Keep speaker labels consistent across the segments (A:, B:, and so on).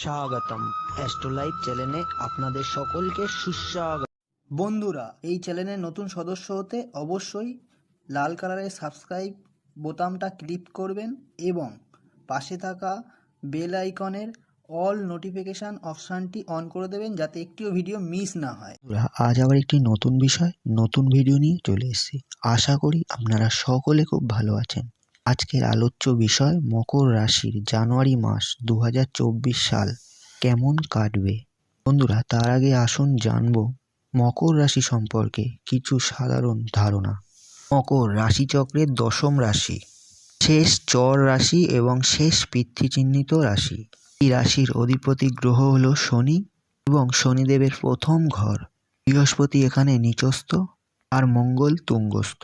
A: স্বাগতম। অ্যাস্ট্রোলাইভ চ্যানেলে আপনাদের সকলকে সুস্বাগত।
B: বন্ধুরা এই চ্যানেলের নতুন সদস্য হতে অবশ্যই লাল কালারের সাবস্ক্রাইব বোতামটা ক্লিক করবেন এবং পাশে থাকা বেল আইকনের অল নোটিফিকেশান অপশানটি অন করে দেবেন যাতে একটিও ভিডিও মিস না হয়।
C: আজ আবার একটি নতুন বিষয় নতুন ভিডিও নিয়ে চলে এসেছি। আশা করি আপনারা সকলে খুব ভালো আছেন। আজকের আলোচ্য বিষয় মকর রাশির জানুয়ারি মাস দু হাজার চব্বিশ সাল। কেমন কাটবে? বন্ধুরা, তার আগে আসুন জানব মকর রাশি সম্পর্কে কিছু সাধারণ ধারণা। মকর রাশিচক্রের দশম রাশি, শেষ চর রাশি এবং শেষ চিহ্নিত রাশি। এই রাশির অধিপতি গ্রহ হল শনি এবং শনিদেবের প্রথম ঘর। বৃহস্পতি এখানে নিচস্থ আর মঙ্গল তুঙ্গস্থ।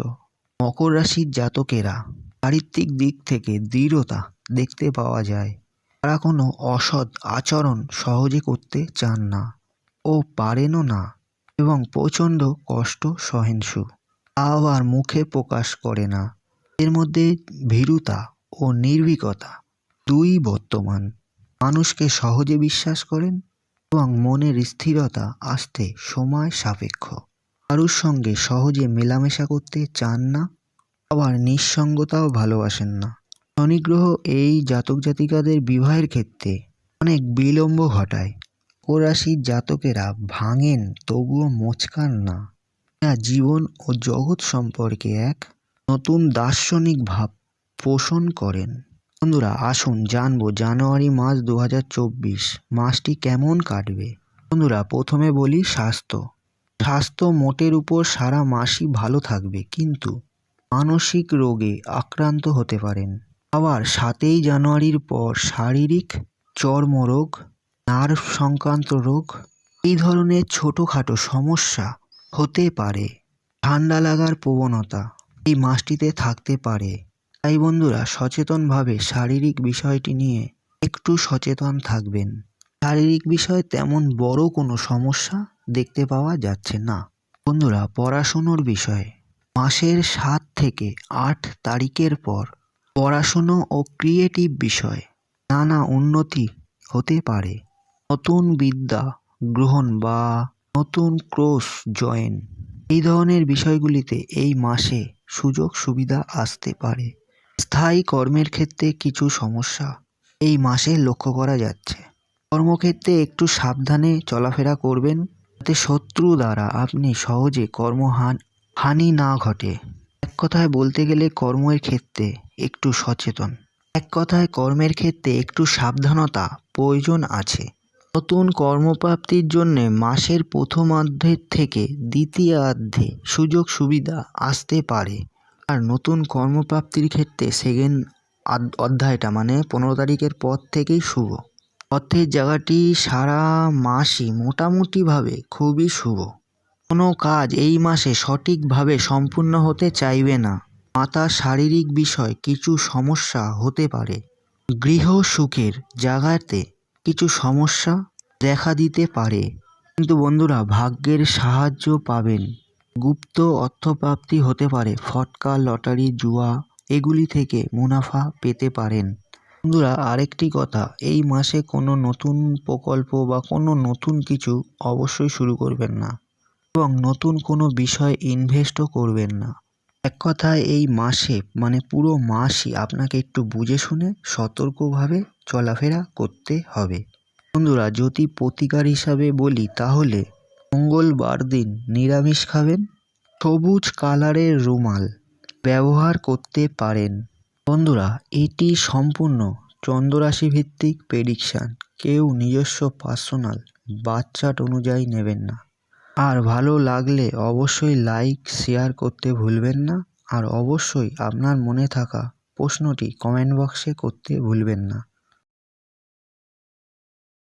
C: মকর রাশির জাতকেরা চারিত্রিক দিক থেকে দৃঢ়তা দেখতে পাওয়া যায়। তারা কোনো অসৎ আচরণ সহজে করতে চান না ও পারেনও না এবং প্রচণ্ড কষ্ট সহিংসু। আবার মুখে প্রকাশ করে না। এর মধ্যে ভীরুতা ও নির্ভীকতা দুই বর্তমান। মানুষকে সহজে বিশ্বাস করেন এবং মনের স্থিরতা আসতে সময় সাপেক্ষ। কারুর সঙ্গে সহজে মেলামেশা করতে চান না আবার নিঃসঙ্গতাও ভালোবাসেন না। শনিগ্রহ এই জাতক জাতিকাদের বিবাহের ক্ষেত্রে অনেক বিলম্ব ঘটায়। রাশির জাতকেরা ভাঙেন, তবুও মোচকান না। জীবন ও জগৎ সম্পর্কে এক নতুন দার্শনিক ভাব পোষণ করেন। বন্ধুরা, আসুন জানব জানুয়ারি মাস দু হাজার চব্বিশ মাসটি কেমন কাটবে। বন্ধুরা, প্রথমে বলি স্বাস্থ্য। স্বাস্থ্য মোটের উপর সারা মাসই ভালো থাকবে, কিন্তু মানসিক রোগে আক্রান্ত হতে পারেন। আবার সাতই জানুয়ারির পর শারীরিক চর্মরোগ, নার্ভ সংক্রান্ত রোগ, এই ধরনের ছোটোখাটো সমস্যা হতে পারে। ঠান্ডা লাগার প্রবণতা এই মাসটিতে থাকতে পারে। তাই বন্ধুরা, সচেতনভাবে শারীরিক বিষয়টি নিয়ে একটু সচেতন থাকবেন। শারীরিক বিষয়ে তেমন বড় কোনো সমস্যা দেখতে পাওয়া যাচ্ছে না। বন্ধুরা, পড়াশুনোর বিষয়ে মাসের সাত থেকে আট তারিখের পর পড়াশুনো ও ক্রিয়েটিভ বিষয় নানা উন্নতি হতে পারে। নতুন বিদ্যা গ্রহণ বা নতুন ক্রোশ জয়েন। এই ধরনের বিষয়গুলিতে এই মাসে সুযোগ সুবিধা আসতে পারে। স্থায়ী কর্মের ক্ষেত্রে কিছু সমস্যা এই মাসে লক্ষ্য করা যাচ্ছে। কর্মক্ষেত্রে একটু সাবধানে চলাফেরা করবেন। যাতে শত্রু দ্বারা আপনি সহজে কর্মহান হানি না ঘটে। কথায় বলতে গেলে কর্মের ক্ষেত্রে একটু সচেতন। এক কথায় কর্মের ক্ষেত্রে একটু সাবধানতা প্রয়োজন আছে। নতুন কর্মপ্রাপ্তির জন্যে মাসের প্রথমার্ধের থেকে দ্বিতীয়ার্ধে সুযোগ সুবিধা আসতে পারে। আর নতুন কর্মপ্রাপ্তির ক্ষেত্রে সেকেন্ড অধ্যায়টা মানে পনেরো তারিখের পর থেকেই শুভ। অর্থের জায়গাটি সারা মাসই মোটামুটিভাবে খুবই শুভ। কোনো কাজ এই মাসে সঠিকভাবে সম্পূর্ণ হতে চাইবে না। মাতার শারীরিক বিষয় কিছু সমস্যা হতে পারে। গৃহ সুখের জায়গাতে কিছু সমস্যা দেখা দিতে পারে। কিন্তু বন্ধুরা, ভাগ্যের সাহায্য পাবেন। গুপ্ত অর্থপ্রাপ্তি হতে পারে, ফটকা, লটারি, জুয়া এগুলি থেকে মুনাফা পেতে পারেন। বন্ধুরা, আরেকটি কথা, এই মাসে কোনো নতুন প্রকল্প বা কোনো নতুন কিছু অবশ্যই শুরু করবেন না। এবং নতুন কোনো বিষয়ে ইনভেস্টও করবেন না। এক কথায় এই মাসে মানে পুরো মাসই আপনাকে একটু বুঝে শুনে সতর্কভাবে চলাফেরা করতে হবে। বন্ধুরা, যদি প্রতিকার হিসাবে বলি, তাহলে মঙ্গলবার দিন নিরামিষ খাবেন, সবুজ কালারের রুমাল ব্যবহার করতে পারেন। বন্ধুরা, এটি সম্পূর্ণ চন্দ্ররাশি ভিত্তিক প্রেডিকশান কেউ নিজস্ব পার্সোনাল বাচ্চাট অনুযায়ী নেবেন না। আর ভালো লাগলে অবশ্যই লাইক শেয়ার করতে ভুলবেন না। আর অবশ্যই আপনার মনে থাকা প্রশ্নটি কমেন্ট বক্সে করতে ভুলবেন না।